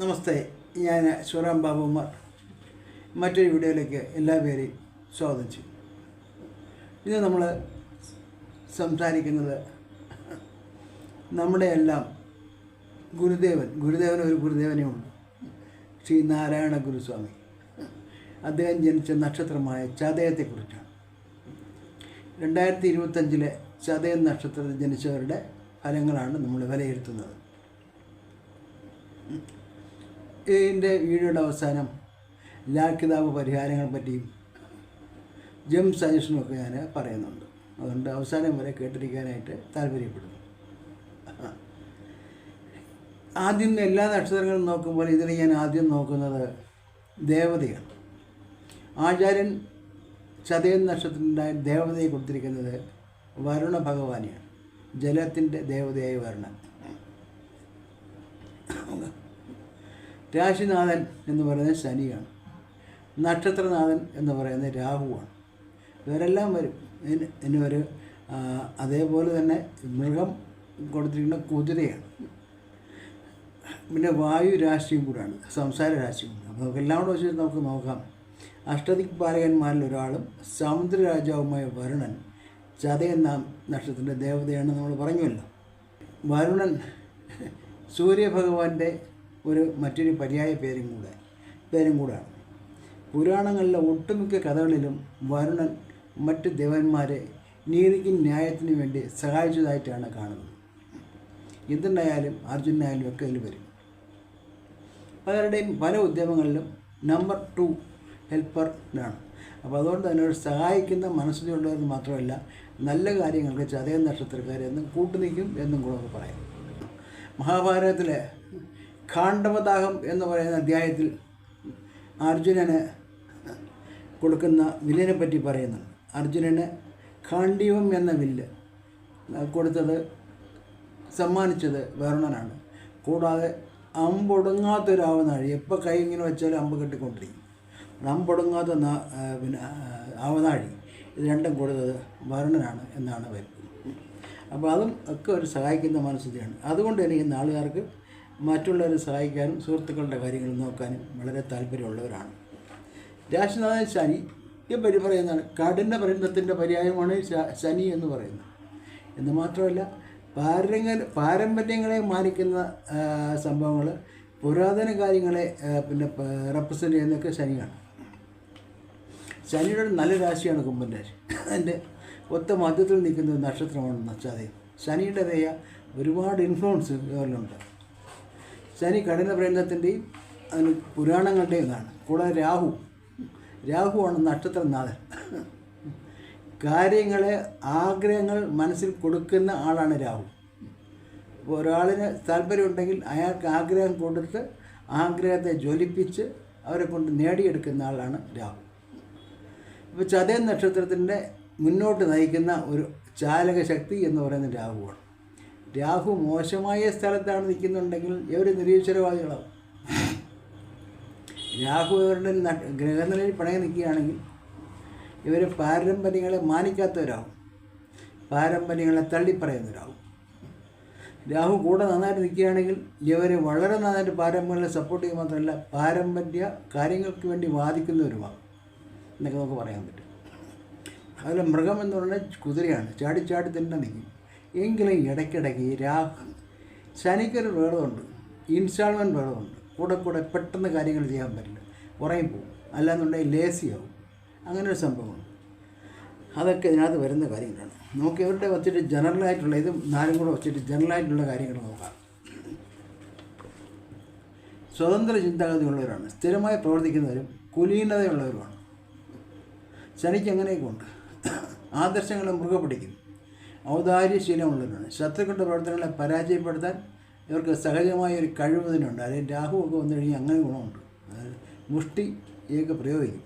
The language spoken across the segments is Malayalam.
നമസ്തേ ഞാൻ ശിവറാം ബാബുമാർ മറ്റൊരു വീഡിയോയിലേക്ക് എല്ലാ പേരെയും സ്വാഗതം ചെയ്യും ഇന്ന് നമ്മൾ സംസാരിക്കുന്നത് നമ്മുടെ എല്ലാം ഗുരുദേവൻ ഗുരുദേവൻ ഒരു ഗുരുദേവനേ ശ്രീ നാരായണ ഗുരുസ്വാമി. അദ്ദേഹം ജനിച്ച നക്ഷത്രമായ ചതയത്തെക്കുറിച്ചാണ്. രണ്ടായിരത്തി ഇരുപത്തഞ്ചിലെ ചതയം നക്ഷത്രത്തിൽ ജനിച്ചവരുടെ ഫലങ്ങളാണ് നമ്മൾ വിലയിരുത്തുന്നത്. ഇതിന്റെ വീഡിയോയുടെ അവസാനം ലാക്കിതാവ് പരിഹാരങ്ങളെ പറ്റിയും ജം സജഷനും ഒക്കെ ഞാൻ പറയുന്നുണ്ട്. അതുകൊണ്ട് അവസാനം വരെ കേട്ടിരിക്കാനായിട്ട് താല്പര്യപ്പെടുന്നു. ആദ്യം എല്ലാ നക്ഷത്രങ്ങളും നോക്കുമ്പോൾ ഇതിൽ ഞാൻ ആദ്യം നോക്കുന്നത് ദേവതയാണ്. ആചാര്യൻ ചതയൻ നക്ഷത്രത്തിനുണ്ടായ ദേവതയെ കൊടുത്തിരിക്കുന്നത് വരുണ ഭഗവാനെയാണ്. ജലത്തിന്റെ ദേവതയായി വരുണൻ. രാശിനാഥൻ എന്ന് പറയുന്നത് ശനിയാണ്. നക്ഷത്രനാഥൻ എന്ന് പറയുന്നത് രാഹുവാണ്. ഇവരെല്ലാം വരും. ഇനി ഒരു അതേപോലെ തന്നെ മൃഗം കൊടുത്തിരിക്കുന്ന കുതിരയാണ്. പിന്നെ വായു രാശിയും കൂടാണ് സംസാര രാശിയും കൂടെ അപ്പോൾ നമുക്ക് എല്ലാം കൂടെ വെച്ച് നമുക്ക് നോക്കാം. അഷ്ടദിക് പാലകന്മാരിൽ ഒരാളും സമുദ്ര രാജാവുമായ വരുണൻ ചതയൻ നാം നക്ഷത്രത്തിന്റെ ദേവതയാണെന്ന് നമ്മൾ പറഞ്ഞുവല്ലോ. വരുണൻ സൂര്യഭഗവാന്റെ ഒരു മറ്റൊരു പര്യായ പേരും കൂടെ പേരും കൂടാണ്. പുരാണങ്ങളിലെ ഒട്ടുമിക്ക കഥകളിലും വരുണൻ മറ്റ് ദേവന്മാരെ നീതിക്കും ന്യായത്തിനു വേണ്ടി സഹായിച്ചതായിട്ടാണ് കാണുന്നത്. എന്തുണ്ടായാലും അർജുനായാലും ഒക്കെ അതിൽ വരും. പലരുടെയും പല ഉദ്യമങ്ങളിലും നമ്പർ ടു ഹെൽപ്പറിനാണ് അപ്പോൾ അതുകൊണ്ട് തന്നെ ഒരു സഹായിക്കുന്ന മനസ്സിലുള്ളവർ മാത്രമല്ല നല്ല കാര്യങ്ങൾക്ക് ചതയ നക്ഷത്രക്കാരെന്നും കൂട്ടുനിൽക്കും എന്നും കൂടെ പറയാം. മഹാഭാരതത്തിലെ ഖാണ്ഡവദാഹം എന്ന് പറയുന്ന അധ്യായത്തിൽ അർജുനന് കൊടുക്കുന്ന വില്ലിനെ പറ്റി പറയുന്നുണ്ട് അർജുനന് ഖാണ്ഡീവം എന്ന വില്ല് കൊടുത്തത് സമ്മാനിച്ചത് വർണനാണ് കൂടാതെ അമ്പൊടുങ്ങാത്തൊരാവനാഴി എപ്പോൾ കൈ ഇങ്ങനെ വെച്ചാലും അമ്പ് കെട്ടിക്കൊണ്ടിരിക്കും. അമ്പൊടുങ്ങാത്ത പിന്നെ ആവനാഴി ഇത് രണ്ടും കൊടുത്തത് വരുണനാണ് എന്നാണ് വരുന്നത് അപ്പോൾ അതും ഒക്കെ ഒരു സഹായിക്കുന്ന മനസ്സിലാണ് അതുകൊണ്ട് തന്നെ ഈ നാളുകാർക്ക് മറ്റുള്ളവരെ സഹായിക്കാനും സുഹൃത്തുക്കളുടെ കാര്യങ്ങൾ നോക്കാനും വളരെ താല്പര്യമുള്ളവരാണ്. രാശിനാഥൻ ശനി ഈ പരി പറയുന്നതാണ്. കഠിന പരിണത്തിന്റെ പര്യായമാണ് ശനി എന്ന് പറയുന്നത്. എന്ന് മാത്രമല്ല പാരങ്ങൾ പാരമ്പര്യങ്ങളെ മാനിക്കുന്ന സംഭവങ്ങൾ പുരാതന കാര്യങ്ങളെ പിന്നെ റെപ്രസെന്റ് ചെയ്യുന്നതൊക്കെ ശനിയാണ്. ശനിയുടെ നല്ല രാശിയാണ് കുംഭൻ രാശി. അതിന്റെ ഒത്ത മധ്യത്തിൽ നിൽക്കുന്ന നക്ഷത്രമാണെന്ന് വെച്ചാൽ ശനിയുടെ ദയ ഒരുപാട് ഇൻഫ്ലുവൻസ് ഇവരിലുണ്ട്. ശനി കഠിന പ്രയത്നത്തിന്റെയും അതിന് പുരാണങ്ങളുടെയും ഇതാണ് കൂടാതെ രാഹു. രാഹുവാണ് നക്ഷത്രനാഥൻ. കാര്യങ്ങളെ ആഗ്രഹങ്ങൾ മനസ്സിൽ കൊടുക്കുന്ന ആളാണ് രാഹു. ഒരാളിന് താല്പര്യമുണ്ടെങ്കിൽ അയാൾക്ക് ആഗ്രഹം കൊടുത്ത് ആഗ്രഹത്തെ ജ്വലിപ്പിച്ച് അവരെ കൊണ്ട് നേടിയെടുക്കുന്ന ആളാണ് രാഹു. ഇപ്പോൾ ചതയൻ നക്ഷത്രത്തിന്റെ മുന്നോട്ട് നയിക്കുന്ന ഒരു ചാലക ശക്തി എന്ന് പറയുന്ന രാഹുവാണ്. രാഹു മോശമായ സ്ഥലത്താണ് നിൽക്കുന്നുണ്ടെങ്കിൽ ഇവർ നിരീശ്വരവാദികളാവും? രാഹു ഇവരുടെ ഗ്രഹനിലയിൽ പണയം നിൽക്കുകയാണെങ്കിൽ ഇവർ പാരമ്പര്യങ്ങളെ മാനിക്കാത്തവരാകും പാരമ്പര്യങ്ങളെ തള്ളിപ്പറയുന്നവരാകും രാഹു കൂടെ നന്നായിട്ട് നിൽക്കുകയാണെങ്കിൽ ഇവർ വളരെ നന്നായിട്ട് പാരമ്പര്യങ്ങളെ സപ്പോർട്ട് ചെയ്യുക മാത്രമല്ല പാരമ്പര്യ കാര്യങ്ങൾക്ക് വേണ്ടി വാദിക്കുന്നവരുമാകും എന്നൊക്കെ നമുക്ക് പറയാൻ പറ്റും. അതുപോലെ മൃഗം എന്ന് പറഞ്ഞാൽ കുതിരയാണ്. ചാടി ചാടി തന്നെ നിൽക്കും. എങ്കിലും ഇടയ്ക്കിടയ്ക്ക് ഈ രാഹു ശനിക്കൊരു വേളമുണ്ട് ഇൻസ്റ്റാൾമെന്റ് വേളമുണ്ട് കൂടെ കൂടെ പെട്ടെന്ന് കാര്യങ്ങൾ ചെയ്യാൻ പറ്റില്ല. കുറയും പോകും. അല്ലാന്നുണ്ടെങ്കിൽ ലേസിയാവും. അങ്ങനെ ഒരു സംഭവമാണ് അതൊക്കെ ഇതിനകത്ത് വരുന്ന കാര്യങ്ങളാണ്. നമുക്ക് ഇവരുടെ വച്ചിട്ട് ജനറലായിട്ടുള്ള ഇത് നാലും കൂടെ വച്ചിട്ട് ജനറലായിട്ടുള്ള കാര്യങ്ങൾ നോക്കാം. സ്വതന്ത്ര ചിന്താഗതിയുള്ളവരാണ് സ്ഥിരമായി പ്രവർത്തിക്കുന്നവരും കുലീനതയുള്ളവരുമാണ്. ശനിക്ക് അങ്ങനെയൊക്കെ ഉണ്ട്. ആദർശങ്ങളെ മുറുകെ പിടിക്കും. ഔദാര്യശീലമുള്ളവരാണ്. ശത്രുക്കളുടെ പ്രവർത്തനങ്ങളെ പരാജയപ്പെടുത്താൻ ഇവർക്ക് സഹജമായ ഒരു കഴിവ് തന്നെയുണ്ട് അതിൽ രാഹുവൊക്കെ വന്നു കഴിഞ്ഞാൽ അങ്ങനെ ഗുണമുണ്ട്. അതായത് മുഷ്ടിയൊക്കെ പ്രയോഗിക്കും.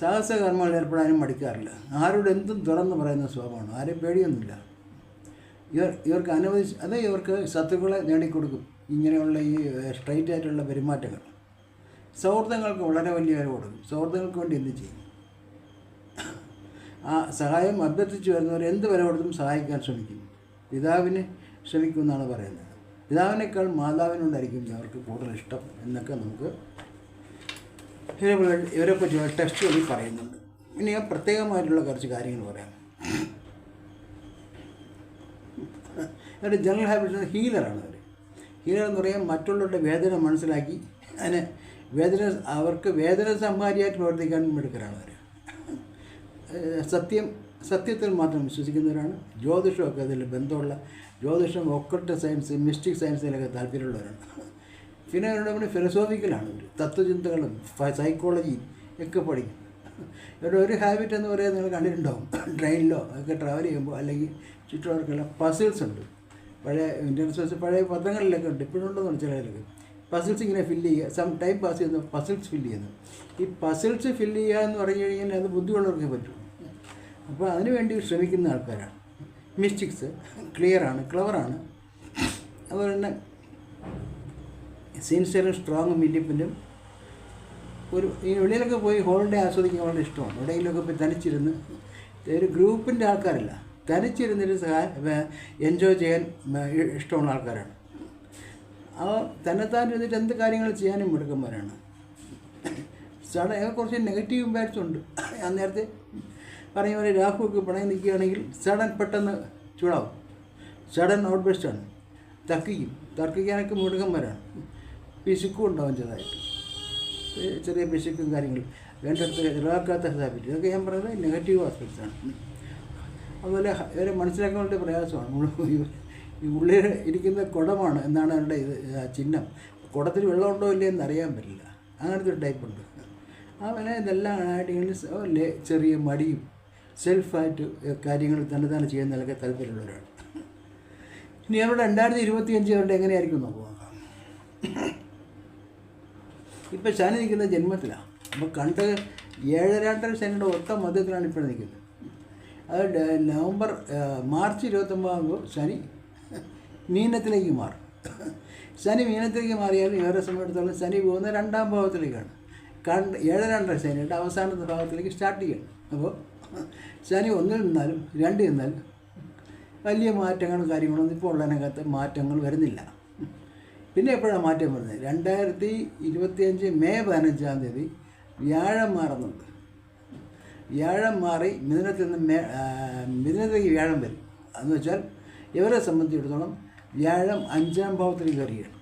സാഹസകർമ്മങ്ങളിൽ ഏർപ്പെടാനും മടിക്കാറില്ല. ആരോട് എന്തും തുറന്ന് പറയുന്ന സ്വഭാവമാണ്. ആരെയും പേടിയൊന്നുമില്ല. ഇവർ ഇവർക്ക് അനുവദിച്ച് അത് ഇവർക്ക് ശത്രുക്കളെ നേടിക്കൊടുക്കും. ഇങ്ങനെയുള്ള ഈ സ്ട്രൈറ്റ് ആയിട്ടുള്ള പെരുമാറ്റങ്ങൾ. സൗഹൃദങ്ങൾക്ക് വളരെ വലിയ വില കൊടുക്കും. സൗഹൃദങ്ങൾക്ക് വേണ്ടി എന്ത് ചെയ്യും. ആ സഹായം അഭ്യർത്ഥിച്ചു വരുന്നവർ എന്ത് വില കൊടുത്തും സഹായിക്കാൻ ശ്രമിക്കും. പിതാവിന് ശ്രമിക്കുമെന്നാണ് പറയുന്നത്. പിതാവിനേക്കാൾ മാതാവിനോടായിരിക്കും അവർക്ക് കൂടുതൽ ഇഷ്ടം എന്നൊക്കെ നമുക്ക് ഇവരെ പറ്റി ടെക്സ്റ്റ് വഴി പറയുന്നുണ്ട്. ഇനി ഞാൻ പ്രത്യേകമായിട്ടുള്ള കുറച്ച് കാര്യങ്ങൾ പറയാം. അവരുടെ ജനറൽ ഹാബിറ്റ് ഹീലറാണ് അവർ ഹീലർ എന്ന് പറയാൻ മറ്റുള്ളവരുടെ വേദന മനസ്സിലാക്കി അതിനെ വേദന അവർക്ക് വേദന സംഹാരിയായിട്ട് പ്രവർത്തിക്കാൻ മിടുക്കരാണ് അവർ സത്യം സത്യത്തിൽ മാത്രം വിശ്വസിക്കുന്നവരാണ്. ജ്യോതിഷമൊക്കെ അതിൽ ബന്ധമുള്ള ജ്യോതിഷം ഒക്കട്ട് സയൻസ് മിസ്റ്റിക് സയൻസിലൊക്കെ താല്പര്യമുള്ളവരാണ്. പിന്നെ അവരുടെ പിന്നെ ഫിലോസോഫിക്കലാണ് ഒരു. തത്വചിന്തകളും സൈക്കോളജി ഒക്കെ പഠിക്കും. ഇവരുടെ ഒരു ഹാബിറ്റ് എന്ന് പറയുന്നത് നിങ്ങൾ കണ്ടിട്ടുണ്ടാവും. ട്രെയിനിലോ ഒക്കെ ട്രാവൽ ചെയ്യുമ്പോൾ അല്ലെങ്കിൽ ചുറ്റുപാടൊക്കെയുള്ള പസിൽസ് ഉണ്ട്. പഴയ ഇന്ത്യൻ സോഴ്സ് പഴയ പത്രങ്ങളിലൊക്കെ ഉണ്ട്. ഇപ്പോഴുണ്ടെന്ന് ചിലർക്ക് പസിൽസ് ഇങ്ങനെ ഫില്ല് ചെയ്യുക. സം ടൈം പാസ് ചെയ്യുന്ന പസിൽസ് ഫില്ല് ചെയ്യുന്നു. ഈ പസിൽസ് ഫില്ല് ചെയ്യുക എന്ന് പറഞ്ഞു കഴിഞ്ഞാൽ അത് ബുദ്ധിയുള്ളവർക്കേ പറ്റും. അപ്പോൾ അതിനുവേണ്ടി ശ്രമിക്കുന്ന ആൾക്കാരാണ്. മിസ്റ്റിക്സ് ക്ലിയറാണ് ക്ലവറാണ് അതുപോലെ തന്നെ സിൻസിയറും സ്ട്രോങ്ങും ഇൻഡിപെൻഡും ഒരു ഈ വെളിയിലൊക്കെ പോയി ഹോളിഡേ ആസ്വദിക്കാൻ വളരെ ഇഷ്ടമാണ്. എവിടെയെങ്കിലുമൊക്കെ പോയി തനിച്ചിരുന്ന് ഒരു ഗ്രൂപ്പിന്റെ ആൾക്കാരല്ല. തനിച്ചിരുന്നിട്ട് എൻജോയ് ചെയ്യാൻ ഇഷ്ടമുള്ള ആൾക്കാരാണ്. ആ തന്നെത്താൻ ഇരുന്നിട്ട് എന്ത് കാര്യങ്ങൾ ചെയ്യാനും മിടുക്കന്മാരാണ്. സാറേ കുറച്ച് നെഗറ്റീവ് ഇമ്പാക്ട്സ് ഉണ്ട്. ഞാൻ നേരത്തെ പറഞ്ഞ പോലെ രാഹുവൊക്കെ പിണങ്ങി നിൽക്കുകയാണെങ്കിൽ സഡൻ പെട്ടെന്ന് ചൂടാവും. Sudden out ബെസ്റ്റാണ് തർക്കിക്കും. തർക്കിക്കാനൊക്കെ മിടുക്കന്മാരാണ് പിശുക്കും ഉണ്ടാവും ചെറുതായിട്ട്. ചെറിയ പിശുക്കും കാര്യങ്ങളും. വേണ്ടടുത്ത് ഇളവാക്കാത്ത ഹാബിറ്റ് ഇതൊക്കെ ഞാൻ പറയുന്നത് നെഗറ്റീവ് ആസ്പെക്ട്സാണ് അതുപോലെ ഇവരെ മനസ്സിലാക്കാൻ വേണ്ടി പ്രയാസമാണ് ഈ- ഉള്ളിൽ ഇരിക്കുന്ന കുടമാണ് എന്നാണ് അവരുടെ ഇത് ചിഹ്നം. കുടത്തിൽ വെള്ളമുണ്ടോ ഇല്ലേ എന്ന് അറിയാൻ പറ്റില്ല. അങ്ങനത്തെ ഒരു ടൈപ്പുണ്ട് അവനെ ഇതെല്ലാം ആയിട്ട് ഇങ്ങനെ ചെറിയ മടിയും സെൽഫായിട്ട് കാര്യങ്ങൾ തന്നെ തന്നെ ചെയ്യുന്നതിലൊക്കെ താല്പര്യമുള്ളവരാണ്. ഇനി അവരുടെ രണ്ടായിരത്തി ഇരുപത്തി അഞ്ച് അവരുടെ എങ്ങനെയായിരിക്കും നോക്കാം. ഇപ്പം ശനി നിൽക്കുന്നത് ജന്മത്തിലാണ് അപ്പോൾ കണ്ട് ഏഴരാട്ടര ശനിയുടെ ഒത്ത മധ്യത്തിലാണ് ഇപ്പോൾ നിൽക്കുന്നത്. അത് നവംബർ മാർച്ച് ഇരുപത്തൊമ്പതാകുമ്പോൾ ശനി മീനത്തിലേക്ക് മാറും. ശനി മീനത്തിലേക്ക് മാറിയാൽ ഏറെ സമയത്തോളം ശനി പോകുന്ന രണ്ടാം ഭാവത്തിലേക്കാണ്. കണ്ട് ഏഴരാണ്ടര ശനിയുടെ അവസാനത്തെ ഭാഗത്തിലേക്ക് സ്റ്റാർട്ട് ചെയ്യണം. അപ്പോൾ ശനി ഒന്നിൽ നിന്നാലും രണ്ടിൽ നിന്നാലും വലിയ മാറ്റങ്ങളും കാര്യങ്ങളൊന്നും ഇപ്പോൾ ഉള്ളതിനകത്ത് മാറ്റങ്ങൾ വരുന്നില്ല. പിന്നെ എപ്പോഴാണ് മാറ്റം വരുന്നത്? രണ്ടായിരത്തി ഇരുപത്തിയഞ്ച് മെയ് പതിനഞ്ചാം തീയതി വ്യാഴം മാറുന്നുണ്ട്. വ്യാഴം മാറി മിഥുനത്തിൽ നിന്ന് മേ മിഥുനത്തേക്ക് വ്യാഴം വരും. എന്ന് വെച്ചാൽ ഇവരെ സംബന്ധിച്ചിടത്തോളം വ്യാഴം അഞ്ചാം ഭാവത്തിലേക്ക് കയറിയാണ്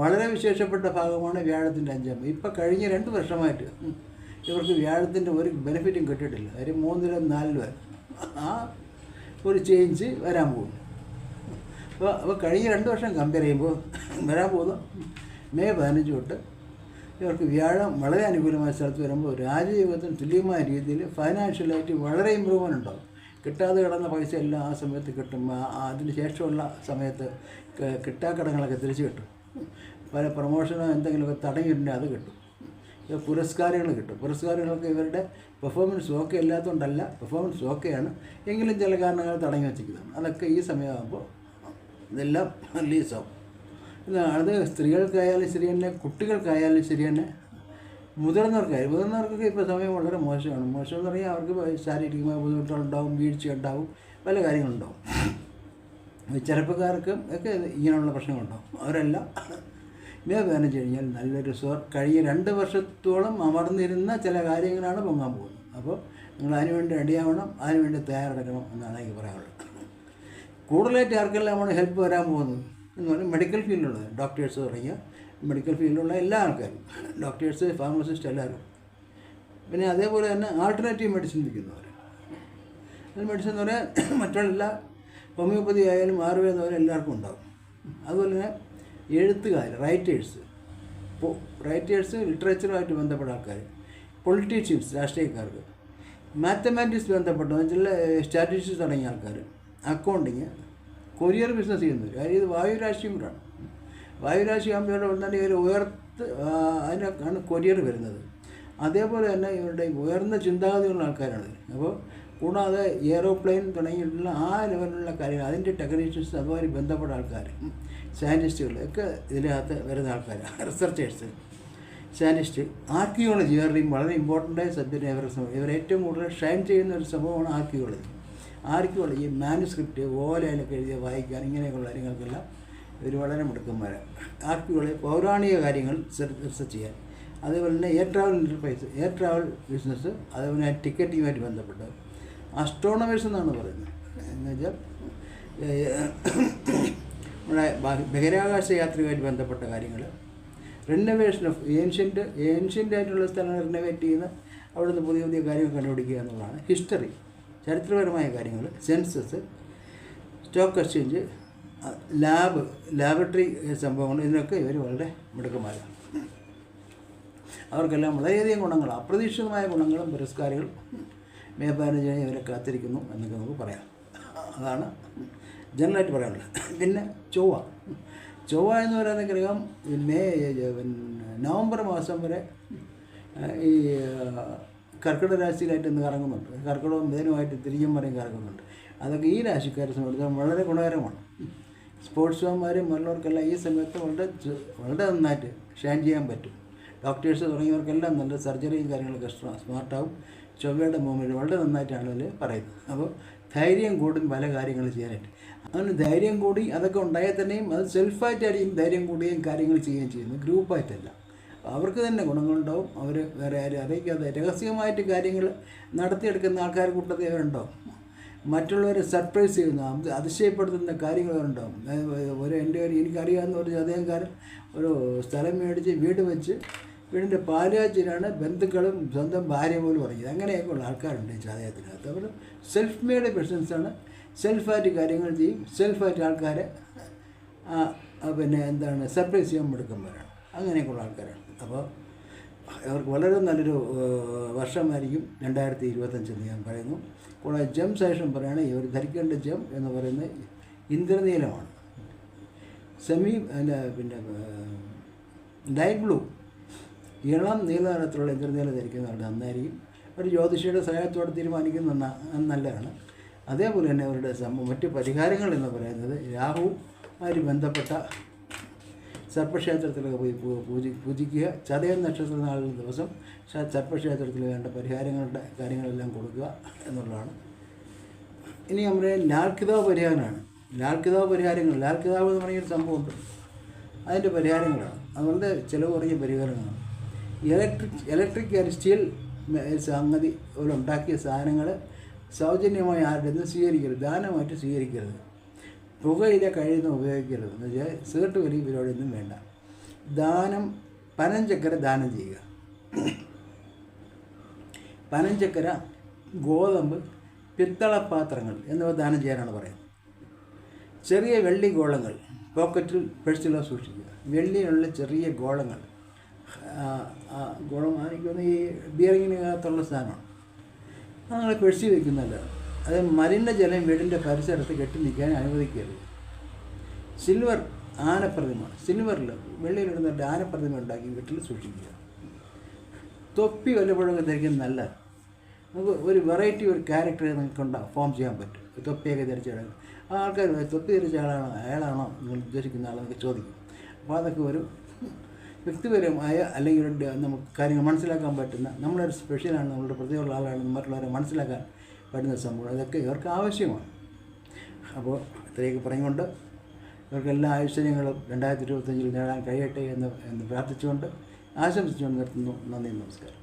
വളരെ വിശേഷപ്പെട്ട ഭാഗമാണ് വ്യാഴത്തിന്റെ അഞ്ചാം. ഇപ്പം കഴിഞ്ഞ രണ്ട് വർഷമായിട്ട് ഇവർക്ക് വ്യാഴത്തിന്റെ ഒരു ബെനിഫിറ്റും കിട്ടിയിട്ടില്ല. കാര്യം മൂന്നിലും നാലിലും ആ ഒരു ചേഞ്ച് വരാൻ പോകുന്നു. അപ്പോൾ അപ്പോൾ കഴിഞ്ഞ രണ്ട് വർഷം കമ്പയർ ചെയ്യുമ്പോൾ വരാൻ പോകുന്നു. മെയ് പതിനഞ്ച് തൊട്ട് ഇവർക്ക് വ്യാഴം വളരെ അനുകൂലമായ സ്ഥലത്ത് വരുമ്പോൾ രാജയോഗത്തിന് തുല്യമായ രീതിയിൽ ഫൈനാൻഷ്യലായിട്ട് വളരെ ഇമ്പ്രൂവ്മെന്റ് ഉണ്ടാകും. കിട്ടാതെ കിടന്ന പൈസ എല്ലാം ആ സമയത്ത് കിട്ടും. അതിന് ശേഷമുള്ള സമയത്ത് കിട്ടാക്കടങ്ങളൊക്കെ തിരിച്ച് കിട്ടും. പല പ്രൊമോഷനോ എന്തെങ്കിലുമൊക്കെ തടങ്ങിയിട്ടുണ്ടെങ്കിൽ അത് കിട്ടും. പുരസ്കാരങ്ങൾ കിട്ടും. പുരസ്കാരങ്ങളൊക്കെ ഇവരുടെ പെർഫോമൻസ് ഓക്കെ അല്ലാത്തതുകൊണ്ടല്ല പെർഫോമൻസ് ഓക്കെയാണ് എങ്കിലും ചില കാരണങ്ങൾ തടങ്ങി വെച്ചിരിക്കുന്നതാണ് അതൊക്കെ ഈ സമയമാകുമ്പോൾ ഇതെല്ലാം റിലീസാവും അത് സ്ത്രീകൾക്കായാലും ശരി തന്നെ കുട്ടികൾക്കായാലും ശരി തന്നെ മുതിർന്നവർക്കായാലും മുതിർന്നവർക്കൊക്കെ ഇപ്പോൾ സമയം വളരെ മോശമാണ്. മോശം എന്ന് പറഞ്ഞാൽ അവർക്ക് ശാരീരികമായ ബുദ്ധിമുട്ടുകളുണ്ടാവും വീഴ്ച ഉണ്ടാവും പല കാര്യങ്ങളുണ്ടാവും. ചെറുപ്പക്കാർക്കും ഒക്കെ ഇങ്ങനെയുള്ള പ്രശ്നങ്ങളുണ്ടാവും. അവരെല്ലാം മാനേജ് കഴിഞ്ഞാൽ നല്ലൊരു സ്വർ കഴിഞ്ഞ രണ്ട് വർഷത്തോളം അമർന്നിരുന്ന ചില കാര്യങ്ങളാണ് പൊങ്ങാൻ പോകുന്നത്. അപ്പോൾ നിങ്ങൾ അതിനുവേണ്ടി റെഡിയാവണം അതിനുവേണ്ടി തയ്യാറെടുക്കണം എന്നാണ് എനിക്ക് പറയാനുള്ളത്. കൂടുതലായിട്ട് ആർക്കെല്ലാമാണ് ഹെൽപ്പ് വരാൻ പോകുന്നത്? എന്ന് പറഞ്ഞാൽ മെഡിക്കൽ ഫീൽഡിലുള്ളത് ഡോക്ടേഴ്സ് തുടങ്ങിയ മെഡിക്കൽ ഫീൽഡിലുള്ള എല്ലാ ആൾക്കാരും ഡോക്ടേഴ്സ് ഫാർമസിസ്റ്റ് എല്ലാവരും. പിന്നെ അതേപോലെ തന്നെ ആൾട്ടർനേറ്റീവ് മെഡിസിൻ വിൽക്കുന്നവർ മെഡിസിൻ എന്ന് പറഞ്ഞാൽ മറ്റുള്ള ഹോമിയോപ്പതി ആയാലും ആയുർവേദം ആയാലും എല്ലാവർക്കും ഉണ്ടാകും അതുപോലെ തന്നെ എഴുത്തുകാർ റൈറ്റേഴ്സ് റൈറ്റേഴ്സ് ലിറ്ററേച്ചറുമായിട്ട് ബന്ധപ്പെട്ട ആൾക്കാർ പൊളിറ്റീഷ്യൻസ് രാഷ്ട്രീയക്കാർക്ക്. മാത്തമാറ്റിക്സ് ബന്ധപ്പെട്ട ചില സ്റ്റാറ്റിസ്റ്റിക്സ് തുടങ്ങിയ ആൾക്കാർ അക്കൗണ്ടിങ് കൊറിയർ ബിസിനസ് ചെയ്യുന്നവർ കാര്യം ഇത് വായുരാശിയും കൂടാണ്. വായുരാശി ആകുമ്പോൾ വന്നാൽ ഇവർ ഉയർത്ത് അതിനാണ് കൊരിയർ വരുന്നത്. അതേപോലെ തന്നെ ഇവരുടെ ഉയർന്ന ചിന്താഗതിയുള്ള ആൾക്കാരാണ് അപ്പോൾ കൂടാതെ എയറോപ്ലെയിൻ തുടങ്ങിയിട്ടുള്ള ആ ലെവലിലുള്ള കാര്യങ്ങൾ അതിന്റെ ടെക്നീഷ്യൻസ് അതുമായി ബന്ധപ്പെട്ട ആൾക്കാർ സയന്റിസ്റ്റുകൾ ഒക്കെ ഇതിനകത്ത് വരുന്ന ആൾക്കാരാണ് റിസർച്ചേഴ്സ് സയന്റിസ്റ്റ് ആർക്കിയോളജി ഇവരുടെയും വളരെ ആയ സബ്ജക്റ്റ് ഇവരുടെ സംഭവം ഇവർ ഏറ്റവും കൂടുതൽ ഷൈൻ ചെയ്യുന്ന ഒരു സംഭവമാണ് ആർക്കിയോളജി ആർക്കിയോളജി മാനുസ്ക്രിപ്റ്റ് ഓലയിലൊക്കെ എഴുതിയ വായിക്കാൻ ഇങ്ങനെയുള്ള കാര്യങ്ങൾക്കെല്ലാം ഇവർ വളരെ മിടുക്കന്മാരാണ് ആർക്കിയോളജി പൗരാണിക കാര്യങ്ങൾ റിസർച്ച് ചെയ്യാൻ. അതേപോലെ തന്നെ air travel enterprise air travel business അതേപോലെ ടിക്കറ്റിങ്ങുമായിട്ട് ബന്ധപ്പെട്ട്. അസ്ട്രോണമേഴ്സ് എന്നാണ് പറയുന്നത്. എന്ന് വെച്ചാൽ ഏഹ്, നമ്മുടെ ബഹിരാകാശ യാത്രയുമായിട്ട് ബന്ധപ്പെട്ട കാര്യങ്ങൾ റിനോവേഷൻ ഓഫ് ഏൻഷ്യന്റ് ഏൻഷ്യന്റ് ആയിട്ടുള്ള സ്ഥലങ്ങൾ റിനോവേറ്റ് ചെയ്യുന്ന അവിടുന്ന് പുതിയ പുതിയ കാര്യങ്ങൾ കണ്ടുപിടിക്കുക എന്നുള്ളതാണ് ഹിസ്റ്ററി ചരിത്രപരമായ കാര്യങ്ങൾ census stock exchange lab laboratory സംഭവങ്ങൾ ഇതിനൊക്കെ ഇവർ വളരെ മിടുക്കന്മാരാണ്. അവർക്കെല്ലാം വളരെയധികം ഗുണങ്ങൾ അപ്രതീക്ഷിതമായ ഗുണങ്ങളും പുരസ്കാരങ്ങളും മേപ്പാനം ഇവരെ കാത്തിരിക്കുന്നു എന്നൊക്കെ നമുക്ക് പറയാം. അതാണ് ജനറലായിട്ട് പറയാനുള്ള പിന്നെ ചൊവ്വ. ചൊവ്വ എന്ന് പറയുന്നതിനകം മെയ് മേ നവംബർ മാസം വരെ ഈ കർക്കിടക രാശിയിലായിട്ട് ഇന്ന് കറങ്ങുന്നുണ്ട്. കർക്കിടകവും ബുധനുമായിട്ട് തിരിച്ചും പറയും കറങ്ങുന്നുണ്ട്. അതൊക്കെ ഈ രാശിക്കാരെ സംബന്ധിച്ച് വളരെ ഗുണകരമാണ്. സ്പോർട്സ്മാന്മാരും മറ്റുള്ളവർക്കെല്ലാം ഈ സമയത്ത് വളരെ വളരെ നന്നായിട്ട് ഷൈൻ ചെയ്യാൻ പറ്റും. ഡോക്ടേഴ്സ് തുടങ്ങിയവർക്കെല്ലാം നല്ല സർജറിയും കാര്യങ്ങളൊക്കെ സ്മാർട്ടാവും. ചൊവ്വയുടെ മൂവ്മെന്റ് വളരെ നന്നായിട്ടാണ് അതിൽ പറയുന്നത്. അപ്പോൾ ധൈര്യം കൂടും പല കാര്യങ്ങളും ചെയ്യാനായിട്ട്. അങ്ങനെ ധൈര്യം കൂടി അതൊക്കെ ഉണ്ടായാൽ തന്നെയും അത് സെൽഫായിട്ടായിരിക്കും ധൈര്യം കൂടുകയും കാര്യങ്ങൾ ചെയ്യുകയും ചെയ്യുന്നത്. ഗ്രൂപ്പായിട്ടല്ല. അവർക്ക് തന്നെ ഗുണങ്ങളുണ്ടാവും. അവർ വേറെ ആരും അറിയിക്കാതെ രഹസ്യമായിട്ട് കാര്യങ്ങൾ നടത്തിയെടുക്കുന്ന ആൾക്കാർ കൂട്ടത്തിൽ അവരുണ്ടാവും. മറ്റുള്ളവരെ സർപ്രൈസ് ചെയ്യുന്ന. അത് അതിശയപ്പെടുത്തുന്ന കാര്യങ്ങളുണ്ടാവും ഒരു എന്റെ ഒരു എനിക്കറിയാവുന്ന ഒരു ചതയംകാരൻ ഒരു സ്ഥലം മേടിച്ച് വീട് വെച്ച് വീടിന്റെ പാലുകാച്ചിലാണ് ബന്ധുക്കളും സ്വന്തം ഭാര്യ പോലും പറഞ്ഞത് അങ്ങനെയൊക്കെയുള്ള ആൾക്കാരുണ്ട് ഈ ചതയത്തിനകത്ത്. അവർ സെൽഫ് മെയ്ഡ് ബിസിനസ്സാണ് സെൽഫായിട്ട് കാര്യങ്ങൾ ചെയ്യും. സെൽഫായിട്ട് ആൾക്കാരെ പിന്നെ എന്താണ് സർപ്രൈസ് ചെയ്യാൻ എടുക്കുമ്പോഴാണ് അങ്ങനെയൊക്കെയുള്ള ആൾക്കാരാണ്. അപ്പോൾ അവർക്ക് വളരെ നല്ലൊരു വർഷമായിരിക്കും. രണ്ടായിരത്തി ഇരുപത്തഞ്ചെന്ന് ഞാൻ പറയുന്നു. കൂടാതെ ജം ശേഷം പറയുകയാണെങ്കിൽ ഇവർ ധരിക്കേണ്ട ജം എന്ന് പറയുന്നത് ഇന്ദ്രനീലമാണ്. സെമി അല്ല പിന്നെ ലൈറ്റ് ബ്ലൂ. ഇളം നീല നിറത്തിലുള്ള ഇന്ദ്രനീലം ധരിക്കുന്നവരുടെ നന്നായിരിക്കും ഒരു ജ്യോതിഷിയുടെ സഹായത്തോടെ തീരുമാനിക്കുന്ന നല്ലതാണ്. അതേപോലെ തന്നെ അവരുടെ മറ്റ് പരിഹാരങ്ങൾ എന്ന് പറയുന്നത് രാഹു ആര് ബന്ധപ്പെട്ട സർപ്പക്ഷേത്രത്തിലൊക്കെ പോയി പൂജി പൂജിക്കുക ചതയം നക്ഷത്ര നാളിൽ ദിവസം സർപ്പക്ഷേത്രത്തിൽ വേണ്ട പരിഹാരങ്ങളുടെ കാര്യങ്ങളെല്ലാം കൊടുക്കുക എന്നുള്ളതാണ്. ഇനി നമ്മുടെ ലാൽകിതാവ് പരിഹാരമാണ്. ലാൽകിതാവ് പരിഹാരങ്ങൾ ലാൽകിതാവ് എന്ന് പറഞ്ഞൊരു സംഭവമുണ്ട്. അതിന്റെ പരിഹാരങ്ങളാണ്. അതുകൊണ്ട് ചിലവ് കുറഞ്ഞ പരിഹാരങ്ങളാണ്. ഇലക്ട്രിക് ഇലക്ട്രിക് സ്റ്റീൽ സംഗതി പോലെ ഉണ്ടാക്കിയ സാധനങ്ങൾ സൗജന്യമായി ആരുടെ നിന്ന് സ്വീകരിക്കരുത്. ദാനമായിട്ട് സ്വീകരിക്കരുത്. പുകയില കഴിയുന്ന ഉപയോഗിക്കരുത്. എന്ന് വെച്ചാൽ സിഗരറ്റ് വലിയ പരിപാടിയൊന്നും വേണ്ട. ദാനം പനഞ്ചക്കര ദാനം ചെയ്യുക. പനഞ്ചക്കര ഗോതമ്പ് പിത്തള പാത്രങ്ങൾ എന്നിവ ദാനം ചെയ്യാനാണ് പറയുന്നത്. ചെറിയ വെള്ളി ഗോളങ്ങൾ പോക്കറ്റിൽ പേഴ്സിലോ സൂക്ഷിക്കുക. വെള്ളിയുള്ള ചെറിയ ഗോളങ്ങൾ ഗോളം ആയിരിക്കുന്ന ഈ ബിയറിങ്ങിനകത്തുള്ള സാധനമാണ് അങ്ങനെ പെഴ്സി വയ്ക്കുന്നതല്ല അത് മലിനജലം വീടിന്റെ പരിസരത്ത് കെട്ടി നിൽക്കാൻ അനുവദിക്കരുത്. സിൽവർ ആനപ്രതിമ സിൽവറിൽ വെള്ളിയിലിടുന്ന ആനപ്രതിമ ഉണ്ടാക്കി വീട്ടിൽ സൂക്ഷിക്കുക. തൊപ്പി വല്ലപ്പോഴൊക്കെ ധരിക്കുന്നത് നല്ല നമുക്ക് ഒരു വെറൈറ്റി ഒരു ക്യാരക്ടർ നിങ്ങൾക്ക് ഉണ്ടാകും ഫോം ചെയ്യാൻ പറ്റും. തൊപ്പിയൊക്കെ ധരിച്ച ആ ആൾക്കാർ തൊപ്പി ധരിച്ച ആളാണോ അയാളാണോ നിങ്ങൾ ഉദ്ദേശിക്കുന്ന ആളെന്നൊക്കെ ചോദിക്കും. അപ്പോൾ അതൊക്കെ ഒരു വ്യക്തിപരമായ അല്ലെങ്കിൽ നമുക്ക് കാര്യങ്ങൾ മനസ്സിലാക്കാൻ പറ്റുന്ന നമ്മളൊരു സ്പെഷ്യലാണ് നമ്മളുടെ പ്രത്യേകമുള്ള ആളാണ് മറ്റുള്ളവരെ മനസ്സിലാക്കാൻ പറ്റുന്ന സംഭവം. അതൊക്കെ ഇവർക്ക് ആവശ്യമാണ്. അപ്പോൾ ഇത്രയൊക്കെ പറഞ്ഞുകൊണ്ട് ഇവർക്ക് എല്ലാ ഐശ്വര്യങ്ങളും രണ്ടായിരത്തി ഇരുപത്തഞ്ചിൽ നേടാൻ കഴിയട്ടെ എന്ന് എന്ന് പ്രാർത്ഥിച്ചുകൊണ്ട് ആശംസിച്ചുകൊണ്ട് നിർത്തുന്നു. നന്ദി നമസ്കാരം.